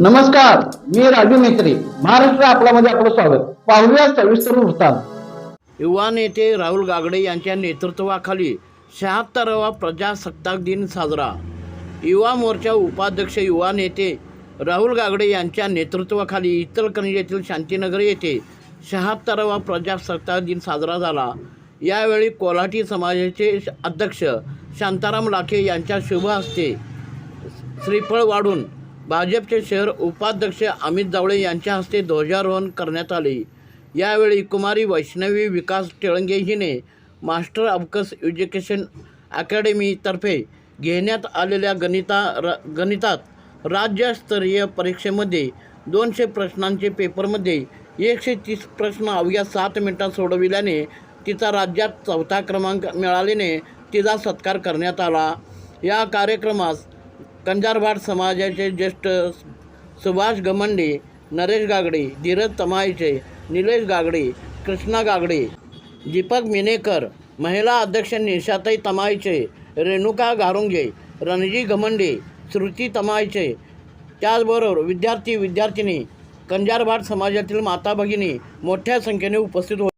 नमस्कार मी राजू मेत्री महाराष्ट्र आपल्यामध्ये आपलं स्वागत. पाहूया सविस्तर वृत्तांत. युवा नेते राहुल गागडे यांच्या नेतृत्वाखाली शहात्तरावा प्रजासत्ताक दिन साजरा. युवा मोर्चा उपाध्यक्ष युवा नेते राहुल गागडे यांच्या नेतृत्वाखाली इचलकरंजी येथील शांतीनगर येथे शहात्तरावा प्रजासत्ताक दिन साजरा झाला. यावेळी कोल्हाटी समाजाचे अध्यक्ष शांताराम लाखे यांच्या शुभ हस्ते श्रीफळ वाढून भाजपचे शहर उपाध्यक्ष अमित जावळे यांच्या हस्ते ध्वजारोहण करण्यात आले. यावेळी कुमारी वैष्णवी विकास टिळंगे हिने मास्टर अबकस एज्युकेशन अकॅडमीतर्फे घेण्यात आलेल्या गणिता र गणितात राज्यस्तरीय परीक्षेमध्ये दोनशे प्रश्नांचे पेपरमध्ये एकशे तीस प्रश्न अवघ्या सात मिनिटात सोडविल्याने तिचा राज्यात चौथा क्रमांक मिळाल्याने तिचा सत्कार करण्यात आला. या कार्यक्रमास कंजारभाट समाजाचे ज्येष्ठ सुभाष गमंडे नरेश गागडे धीरज तमाईचे निलेश गागडे कृष्णा गागडे दीपक मिनेकर महिला अध्यक्ष निशाताई तमाईचे रेणुका गारुंगे रणजी घमंडे श्रुती तमाईचे त्याचबरोबर विद्यार्थी विद्यार्थिनी कंजारभाट समाजातील माता भगिनी मोठ्या संख्येने उपस्थित होते.